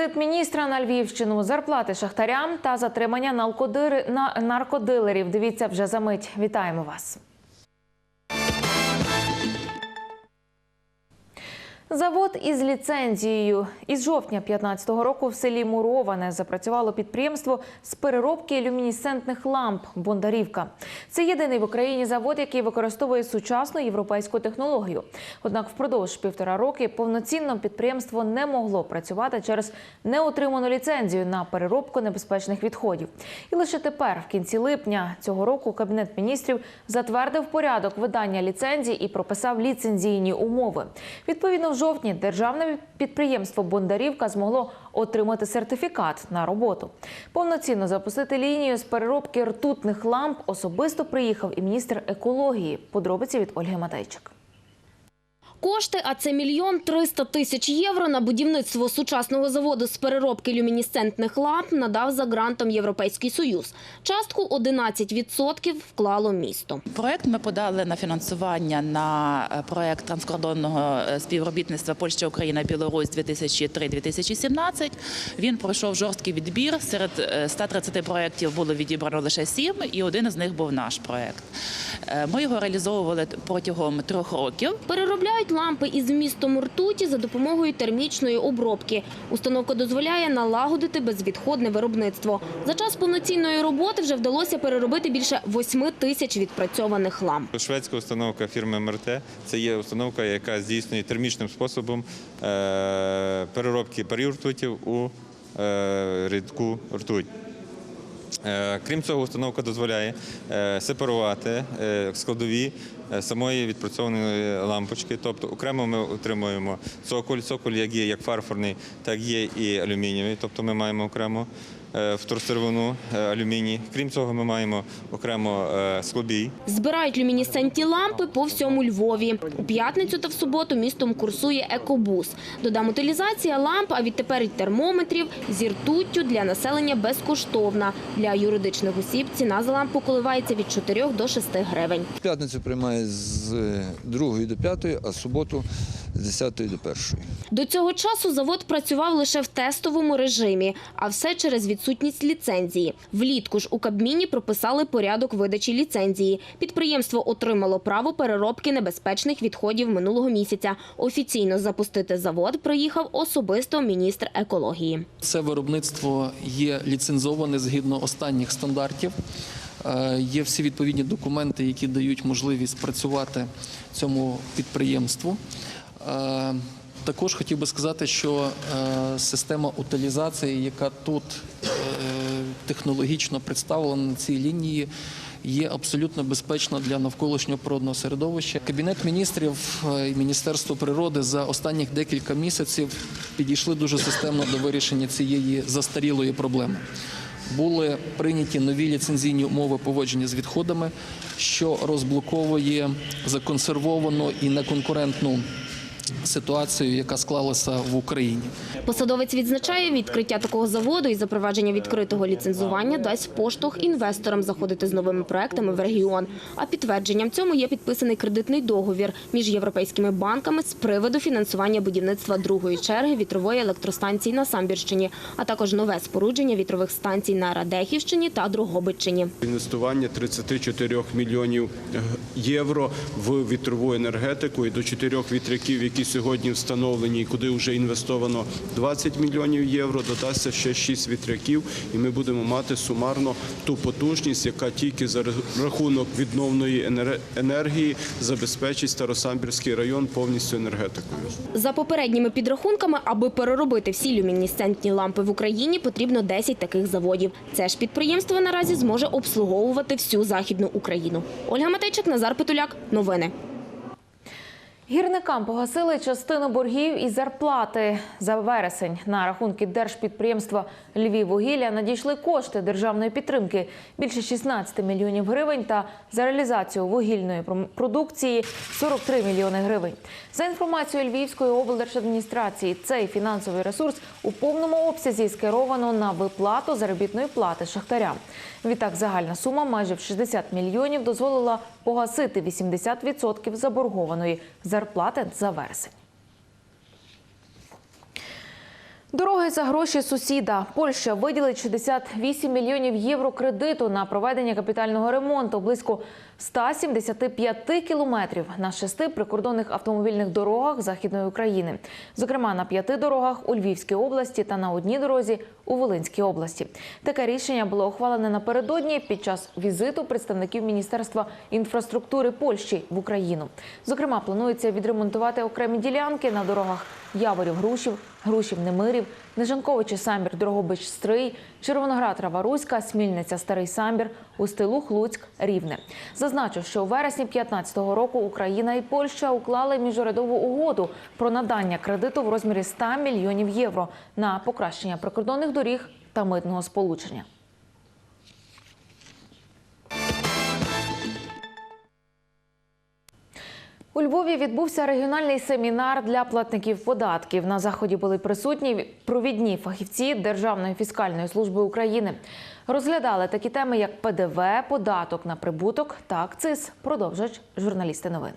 Візит міністра на Львівщину, зарплати шахтарям та затримання наркодилерів. Дивіться вже за мить. Вітаємо вас. Завод із ліцензією. Із жовтня 2015 року в селі Муроване запрацювало підприємство з переробки люмінесцентних ламп Бондарівка. Це єдиний в Україні завод, який використовує сучасну європейську технологію. Однак впродовж півтора роки повноцінно підприємство не могло працювати через неотриману ліцензію на переробку небезпечних відходів. І лише тепер, в кінці липня цього року, кабінет міністрів затвердив порядок видання ліцензій і прописав ліцензійні умови. Відповідно, жовтні державне підприємство Бондарівка змогло отримати сертифікат на роботу. Повноцінно запустити лінію з переробки ртутних ламп особисто приїхав і міністр екології. Подробиці від Ольги Матейчик. Кошти, а це мільйон триста тисяч євро на будівництво сучасного заводу з переробки люмінесцентних ламп надав за грантом Європейський Союз. Частку 11% вклало місто. Проект ми подали на фінансування на е, проект транскордонного е, співробітництва Польща, Україна, Білорусь 2003-2017. Він пройшов жорсткий відбір. Серед е, 130 проєктів було відібрано лише 7, і один із них був наш проект. Е, Ми його реалізовували протягом трьох років. Переробляють лампи із вмістом ртуті за допомогою термічної обробки. Установка дозволяє налагодити безвідходне виробництво. За час повноцінної роботи вже вдалося переробити більше 8 тисяч відпрацьованих ламп. Шведська установка фірми МРТ це є установка, яка здійснює термічним способом е, переробки парів ртутів у е, рідку ртуть. Е, Крім цього, установка дозволяє е, сепарувати е, складові самої відпрацьованої лампочки. Тобто окремо ми отримуємо цоколь. Цоколь як є як фарфорний, так є і алюмінієвий. Тобто ми маємо окремо вторсировину е, алюміній. Крім цього, ми маємо окремо е, склобій. Збирають люмінесцентні лампи по всьому Львові. У п'ятницю та в суботу містом курсує екобус. Додам утилізація ламп, а відтепер й термометрів зі ртуттю для населення безкоштовна. Для юридичних осіб ціна за лампу коливається від 4 до 6 гривень. В п'ятницю приймає з 2 до 5, а суботу з 10 до 1. До цього часу завод працював лише в тестовому режимі, а все через відсутність ліцензії. Влітку ж у Кабміні прописали порядок видачі ліцензії. Підприємство отримало право переробки небезпечних відходів минулого місяця. Офіційно запустити завод приїхав особисто міністр екології. Це виробництво є ліцензоване згідно останніх стандартів. Е, Є всі відповідні документи, які дають можливість працювати цьому підприємству. Е, Також хотів би сказати, що е, система утилізації, яка тут е, технологічно представлена на цій лінії, є абсолютно безпечна для навколишнього природного середовища. Кабінет міністрів і Міністерство природи за останніх декілька місяців підійшли дуже системно до вирішення цієї застарілої проблеми. Були прийняті нові ліцензійні умови поводження з відходами, що розблоковує законсервовану і неконкурентну ситуацію, яка склалася в Україні. Посадовець відзначає, відкриття такого заводу і запровадження відкритого ліцензування дасть поштовх інвесторам заходити з новими проектами в регіон. А підтвердженням цьому є підписаний кредитний договір між європейськими банками з приводу фінансування будівництва другої черги вітрової електростанції на Самбірщині, а також нове спорудження вітрових станцій на Радехівщині та Дрогобичині. Інвестування 34 мільйонів е, євро в вітрову енергетику і до чотирьох вітряків, які сьогодні встановлені, і куди вже інвестовано 20 мільйонів євро, додасться ще 6 вітряків, і ми будемо мати сумарно ту потужність, яка тільки за рахунок відновної енергії забезпечить Старосамбірський район повністю енергетикою. За попередніми підрахунками, аби переробити всі люмінесцентні лампи в Україні, потрібно 10 таких заводів. Це ж підприємство наразі зможе обслуговувати всю західну Україну. Ольга Матейчик, Назар Петуляк. Новини. Гірникам погасили частину боргів і зарплати за вересень. На рахунки держпідприємства Львіввугілля надійшли кошти державної підтримки більше 16 мільйонів гривень та за реалізацію вугільної продукції 43 мільйони гривень. За інформацією Львівської облдержадміністрації, цей фінансовий ресурс у повному обсязі скеровано на виплату заробітної плати шахтарям. Відтак загальна сума майже в 60 мільйонів дозволила погасити 80% заборгованої зарплати за вересень. Дороги за гроші сусіда. Польща виділить 68 мільйонів євро кредиту на проведення капітального ремонту близько 175 кілометрів на шести прикордонних автомобільних дорогах Західної України. Зокрема, на п'яти дорогах у Львівській області та на одній дорозі у Волинській області. Таке рішення було ухвалене напередодні під час візиту представників Міністерства інфраструктури Польщі в Україну. Зокрема, планується відремонтувати окремі ділянки на дорогах Яворів-Грушів, Грушів-Немирів, Нежанковичі Самбір, Дрогобич Стрий, Червоноград Раваруська, Смільниця Старий Самбір, Устилух, Луцьк, Рівне. Зазначу, що у вересні 2015 року Україна і Польща уклали міжурядову угоду про надання кредиту в розмірі 100 мільйонів євро на покращення прикордонних доріг та митного сполучення. У Львові відбувся регіональний семінар для платників податків. На заході були присутні провідні фахівці Державної фіскальної служби України. Розглядали такі теми, як ПДВ, податок на прибуток та акциз. Продовжують журналісти новин.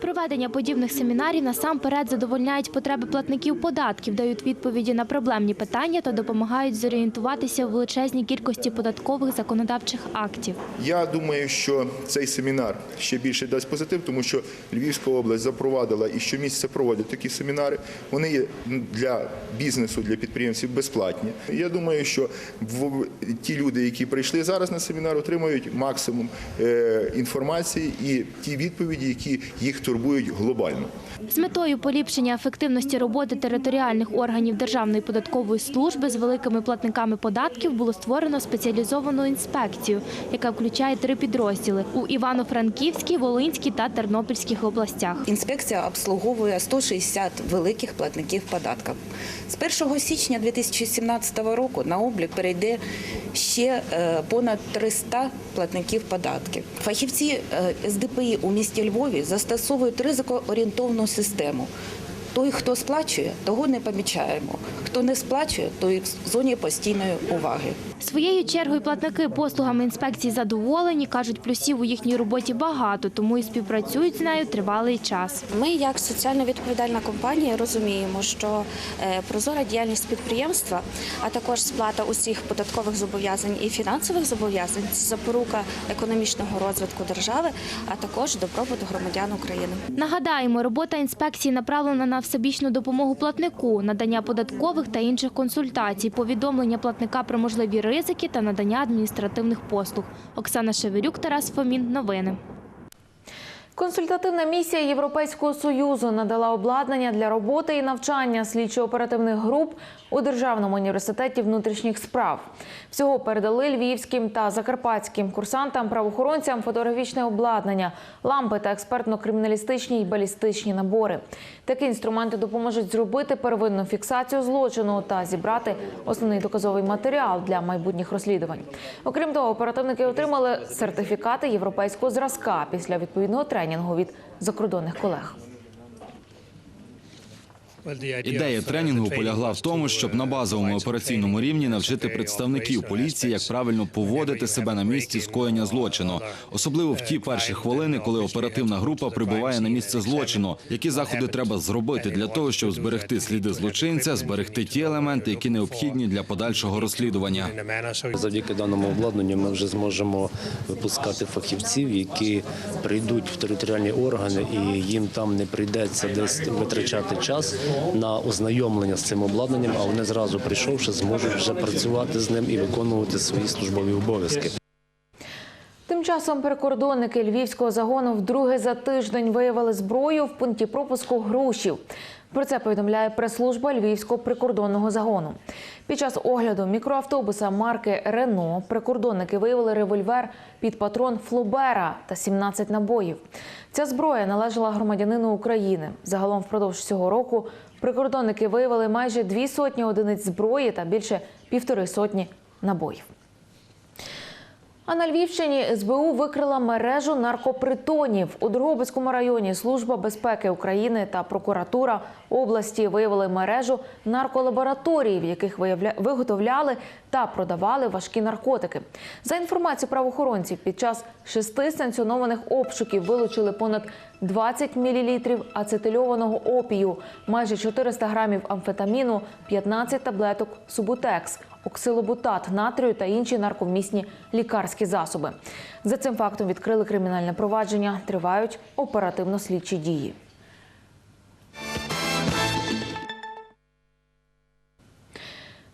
Проведення подібних семінарів насамперед задовольняють потреби платників податків, дають відповіді на проблемні питання та допомагають зорієнтуватися в величезній кількості податкових законодавчих актів. Я думаю, що цей семінар ще більше дасть позитив, тому що Львівська область запровадила і щомісяця проводить такі семінари. Вони є для бізнесу, для підприємців безплатні. Я думаю, що ті люди, які прийшли зараз на семінар, отримають максимум е, інформації і ті відповіді, які їх турбують глобально. З метою поліпшення ефективності роботи територіальних органів Державної податкової служби з великими платниками податків було створено спеціалізовану інспекцію, яка включає три підрозділи у Івано-Франківській, Волинській та Тернопільських областях. Інспекція обслуговує 160 великих платників податків. З 1 січня 2017 року на облік перейде ще е, понад 300 платників податків. Фахівці е, СДПІ у місті Львові застосовують ризикоорієнтовну систему. Той, хто сплачує, того не помічаємо. Хто не сплачує, той в зоні постійної уваги. Своєю чергою платники послугами інспекції задоволені, кажуть, плюсів у їхній роботі багато, тому і співпрацюють з нею тривалий час. Ми, як соціально відповідальна компанія, розуміємо, що е, прозора діяльність підприємства, а також сплата усіх податкових зобов'язань і фінансових зобов'язань це запорука економічного розвитку держави, а також добробуту громадян України. Нагадаємо, робота інспекції направлена на всебічну допомогу платнику, надання податкових та інших консультацій, повідомлення платника про можливі ризики та надання адміністративних послуг. Оксана Шеверюк, Тарас Фомін. Новини. Консультативна місія Європейського союзу надала обладнання для роботи і навчання слідчо-оперативних груп у Державному університеті внутрішніх справ. Всього передали львівським та закарпатським курсантам, правоохоронцям фотографічне обладнання, лампи та експертно-криміналістичні й балістичні набори. Такі інструменти допоможуть зробити первинну фіксацію злочину та зібрати основний доказовий матеріал для майбутніх розслідувань. Окрім того, оперативники отримали сертифікати європейського зразка після відповідного тренінгу від закордонних колег. Ідея тренінгу полягла в тому, щоб на базовому операційному рівні навчити представників поліції, як правильно поводити себе на місці скоєння злочину, особливо в ті перші хвилини, коли оперативна група прибуває на місце злочину. Які заходи треба зробити для того, щоб зберегти сліди злочинця, зберегти ті елементи, які необхідні для подальшого розслідування. Завдяки даному обладнанню ми вже зможемо випускати фахівців, які прийдуть в територіальні органи, і їм там не прийдеться десь витрачати час на ознайомлення з цим обладнанням. А вони зразу прийшовши, зможуть вже працювати з ним і виконувати свої службові обов'язки. Тим часом прикордонники львівського загону вдруге за тиждень виявили зброю в пункті пропуску Грушів. Про це повідомляє прес-служба Львівського прикордонного загону. Під час огляду мікроавтобуса марки Рено прикордонники виявили револьвер під патрон Флобера та 17 набоїв. Ця зброя належала громадянину України. Загалом впродовж цього року прикордонники виявили майже дві сотні одиниць зброї та більше півтори сотні набоїв. А на Львівщині СБУ викрила мережу наркопритонів. У Дрогобицькому районі Служба безпеки України та прокуратура області виявили мережу нарколабораторій, в яких виготовляли та продавали важкі наркотики. За інформацією правоохоронців, під час шести санкціонованих обшуків вилучили понад 20 мл ацетильованого опію, майже 400 грамів амфетаміну, 15 таблеток субутекс, оксилобутат, натрію та інші нарковмісні лікарські засоби. За цим фактом відкрили кримінальне провадження. Тривають оперативно-слідчі дії.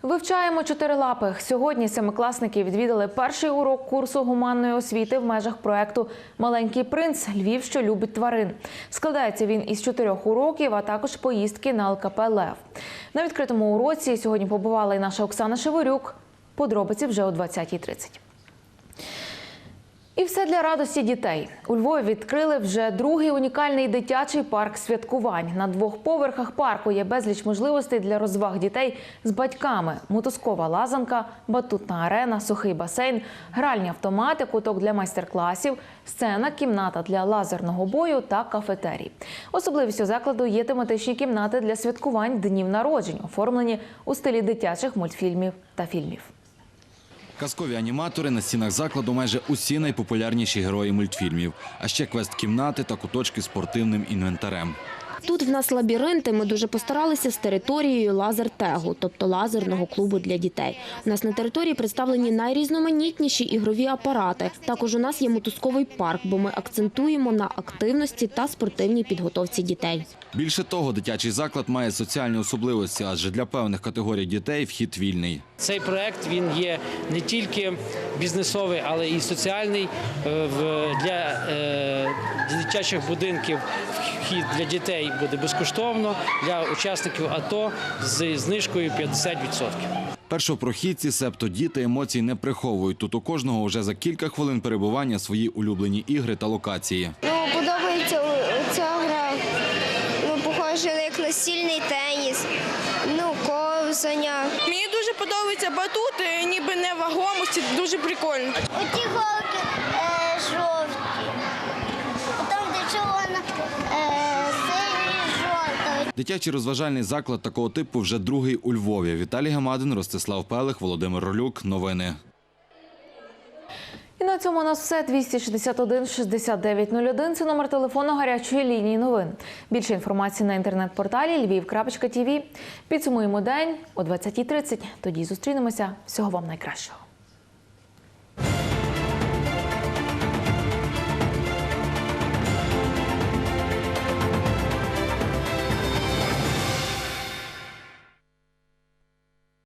Вивчаємо чотирилапих. Сьогодні семикласники відвідали перший урок курсу гуманної освіти в межах проекту Маленький принц Львів, що любить тварин. Складається він із чотирьох уроків, а також поїздки на ЛКП Лев. На відкритому уроці сьогодні побувала і наша Оксана Шеворюк. Подробиці вже о 20.30. І все для радості дітей. У Львові відкрили вже другий унікальний дитячий парк святкувань. На двох поверхах парку є безліч можливостей для розваг дітей з батьками: мотузкова лазанка, батутна арена, сухий басейн, гральні автомати, куток для майстер-класів, сцена, кімната для лазерного бою та кафетерій. Особливістю закладу є тематичні кімнати для святкувань днів народжень, оформлені у стилі дитячих мультфільмів та фільмів. Казкові аніматори на стінах закладу майже усі найпопулярніші герої мультфільмів, а ще квест-кімнати та куточки з спортивним інвентарем. Тут в нас лабіринти. Ми дуже постаралися з територією лазертегу, тобто лазерного клубу для дітей. У нас на території представлені найрізноманітніші ігрові апарати. Також у нас є мотузковий парк, бо ми акцентуємо на активності та спортивній підготовці дітей. Більше того, дитячий заклад має соціальні особливості, адже для певних категорій дітей вхід вільний. Цей проект він є не тільки бізнесовий, але і соціальний. Е, Для е, дитячих будинків вхід для дітей буде безкоштовно, для учасників АТО з знижкою 50%. Першопрохідці, себто діти, емоцій не приховують. Тут у кожного вже за кілька хвилин перебування свої улюблені ігри та локації. Ну, подобається ця гра. Ну, похоже як настільний теніс, ну, ковзання. Мені дуже подобається батут, е, ніби не вагомості, дуже прикольно. Оті голки е, жовті. Там, де червона, е, жовта. Дитячий розважальний заклад такого типу вже другий у Львові. Віталій Гамадин, Ростислав Пелих, Володимир Ролюк. Новини. І на цьому у нас все. 261 6901 – це номер телефону гарячої лінії новин. Більше інформації на інтернет-порталі lviv.tv. Підсумуємо день о 20.30. Тоді зустрінемося. Всього вам найкращого.